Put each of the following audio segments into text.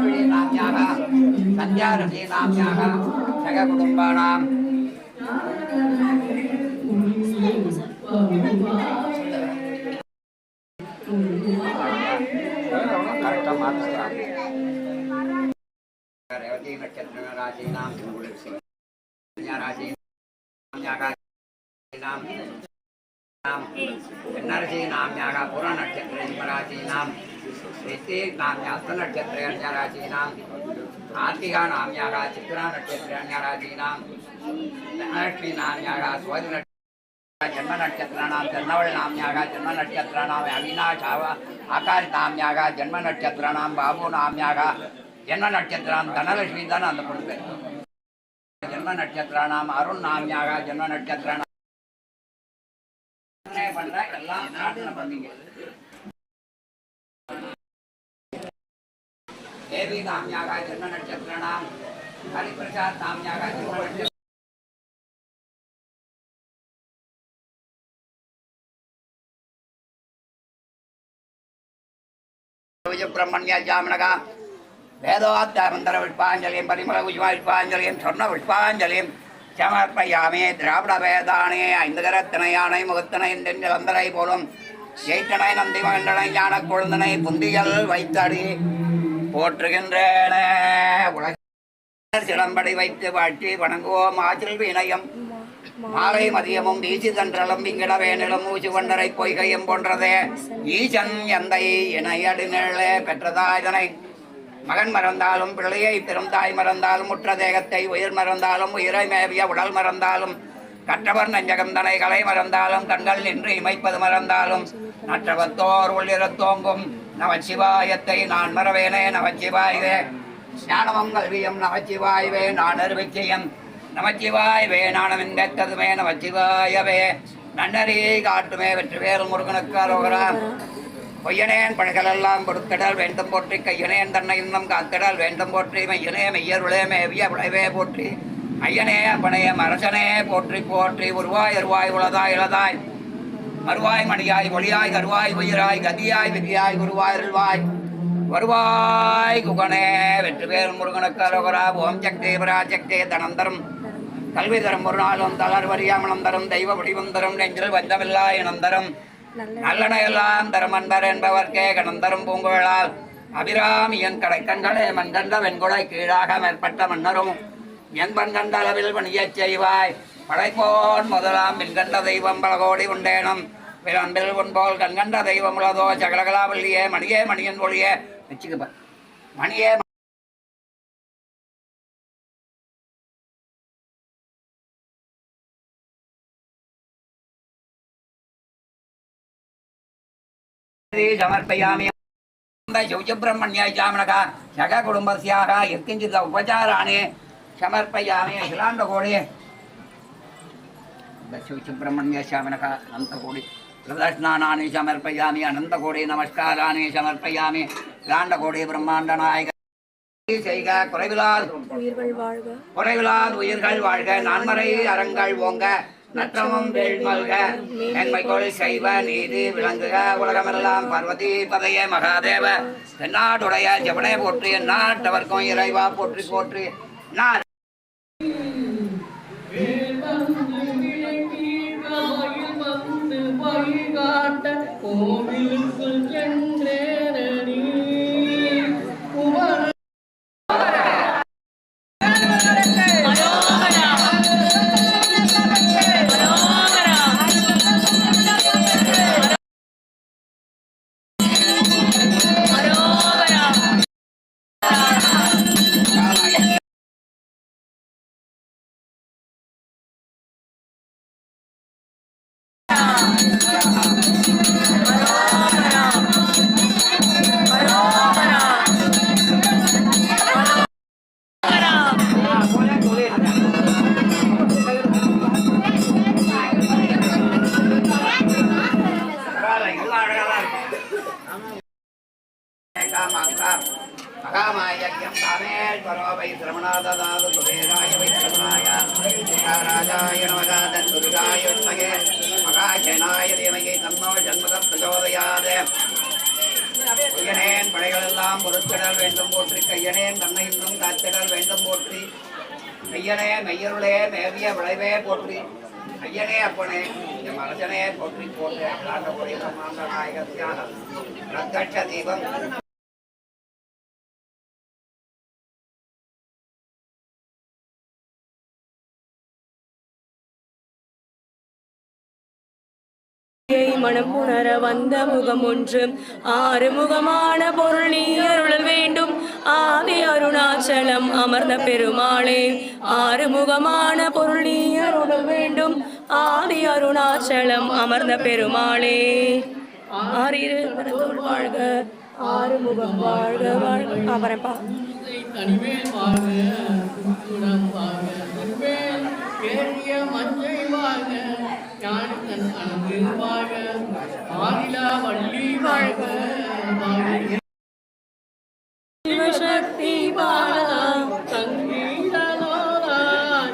सन्ध्यारुणीनाम्याः सन्ध्यारुणीनाम्याः नरसी नाम न्यागा पुरा नक्षत्र परासी नाम नाम नक्षत्र नाम नाम यागा चित्रा नक्षत्र नाम नाम यागा जन्म नक्षत्र नाम जन्मवल नाम यागा जन्म नक्षत्र नाम अविनाश आवा आकार नाम यागा जन्म नक्षत्र नाम बाबू नाम यागा जन्म नक्षत्र नाम धनलक्ष्मी धन अंत जन्म नक्षत्र नाम अरुण नाम यागा जन्म नक्षत्र நட்சத்திரானாம் பண்ற எல்லாம் பிரார்த்தனை பண்ணீங்க தேவி நாமியாக ஜென்ம நட்சத்திரானாம் ஹரிபிரசாத் நாமியாக ஜென்ம நட்சத்திர சுப்பிரமணிய ஜாமனகா வேதோத்தாமந்தர புஷ்பாஞ்சலியும் பரிமள புஷ்ப புஷ்பாஞ்சலியும் சொர்ண புஷ்பாஞ்சலியும் சமர்ப்பயாமே திராவிட வேதானே ஐந்துகரத்தினையானை கரத்தினை யானை முகத்தினை தென்றலந்தரை போலும் ஜெயித்தனை நந்தி மகண்டனை ஞான கொழுந்தனை புந்தியல் வைத்தடி போற்றுகின்றன. உலக சிலம்படி வைத்து வாழ்த்தி வணங்குவோம் ஆற்றில் வினயம் மாலை மதியமும் வீசி தன்றலும் விங்கிட வேணிலும் ஊசி கொண்டரை பொய்கையும் போன்றதே. ஈசன் எந்தை இணையடி பெற்றதா இதனை மகன் மறந்தாலும் பிள்ளையை பெருந்தாய் மறந்தாலும் முற்ற தேகத்தை உயிர் மறந்தாலும் உயிரை மேவிய உடல் மறந்தாலும் கற்றவர் நஞ்சகந்தனை கலை மறந்தாலும் கண்கள் நின்று இமைப்பது மறந்தாலும் நற்றவத்தோர் உள்ளிரத்தோங்கும் நவச்சிவாயத்தை நான் மறவேனே நமச்சிவாயவே. ஞானமும் கல்வியும் நமச்சிவாயவே நான் அருவிச்சயம். நமச்சிவாயவே நாணமின்றதுமே நமச்சிவாயவே. நன்னறியை காட்டுமே வெற்றி வெற்றிவேல் முருகனுக்கு அரோகரா. பொய்யனேன் பழகலெல்லாம் கொடுத்திடல் வேண்டும் போற்றி கையனேன் தன்னை இன்னும் காத்திடல் வேண்டும் போற்றி மையனே மெய்யருளே மேவிய விளைவே போற்றி. ஐயனே அப்பனைய மரசனே போற்றி போற்றி உருவாய் அருவாய் உளதாய் இளதாய். மறுவாய் மணியாய் ஒளியாய் கருவாய் உயிராய் கதியாய் விதியாய் குருவாய் அருள்வாய். வருவாய் குகனே வெற்றிவேல் முருகனுக்கு அரோகரா ஓம் சக்தி பராசக்தி தனந்தரம் கல்வி தரும் ஒரு நாளும் தளர் வரியாமணம் தரும் தெய்வ வடிவம் தரும் நெஞ்சில் வந்தமில்லா இனந்தரம் நல்லன எல்லாம் தரும் அன்பர் என்பவர்க்கே கணந்தரும் பூங்குழலால். அபிராமியன் கடைக்கண்களே மண்கண்ட வெண்குடை கீழாக மேற்பட்ட மன்னரும் என் பண்கண்ட அளவில் பணியச் செய்வாய். படைப்போன் முதலாம் மின்கண்ட தெய்வம் பல கோடி உண்டேனும் பிறம்பில் உன்போல் கண்கண்ட தெய்வம் உள்ளதோ சகலகலாவல்லியே மணியே மணியன் ஒளியே. வச்சுக்கப்ப மணியே समर्पयामि शौचब्रह्मण्याय चामणः शग कुटुम्बस्याः यत्किञ्चित् उपचाराणि समर्पयामि अखिलाण्डकोडे शौचब्रह्मण्य शामनः अनन्तकोडि प्रदर्शनानि समर्पयामि अनन्तकोडि नमस्काराणि समर्पयामि लाण्डकोडि ब्रह्माण्डनायक செய்க குறைவிலால் உயிர்கள் வாழ்க குறைவிலால் உயிர்கள் வாழ்க நான்மறை அறங்கள் ஓங்க நற்றமும் வேள்மல்க மேன்மைக்கோள் சைவ நீதி விளங்குக. உலகமெல்லாம் பார்வதி பதைய மகாதேவ. தென்னாடுடைய ஜபனே போற்றி நாட்டவர்க்கும் இறைவா போற்றி போற்றி. நான் கோவிலுக்குள் சென்றேனடி மகாராஜாய நமக தன்முருகாய வித்மகே மகாஜனாய தேவகை தன்னோ ஜன்மதம் பிரச்சோதயாதே ஐயனேன் படைகளெல்லாம் பொருட்கடல் வேண்டும் போற்றி கையனேன் தன்னை இன்னும் காத்திடல் வேண்டும் போற்றி. ஐயனே மெய்யருளே மேவிய விளைவே போற்றி. ஐயனே அப்பனே இந்த மரஜனே போற்றி போட்டு ஆண்ட பொறிய சமாந்த நாயகத்தியான தீபம். மனம் புணர வந்த முகம் ஒன்று. ஆறு முகமான பொருள் நீ அருளல் வேண்டும். ஆதி அருணாச்சலம் அமர்ந்த பெருமாளே. ஆறு முகமான பொருள் நீ அருளல் வேண்டும். ஆதி அருணாச்சலம் அமர்ந்த பெருமாளே. ஆறிரு வாழ்க. ஆறு முகம் வாழ்க. வாழ்க அவரப்பா தனிமேல் வாங்க பேரிய மஞ்சை வாழ்க ஞானத்தன் அன்பு வாழ்க ஆரிலா வள்ளி வாழ்க. சக்தி பாலா சங்கீதநாதா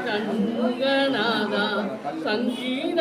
சங்கீதநாதா சங்கீத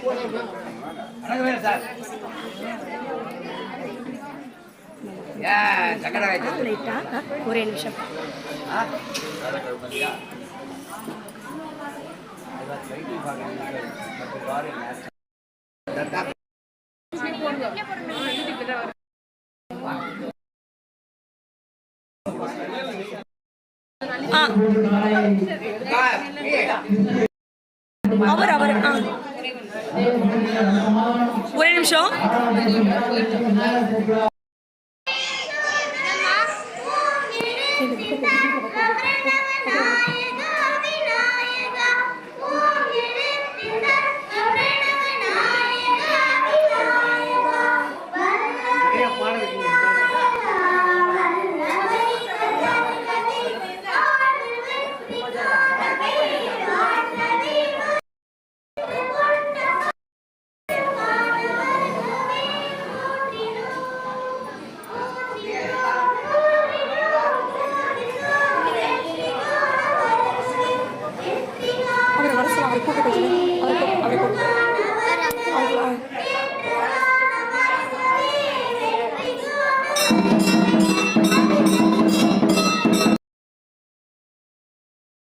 வணக்கம் சார் ஏன் சக்கரை ஒரே நிமிஷம் அவர் அவர் ஆ. ஒரே நிமிஷம் அவர்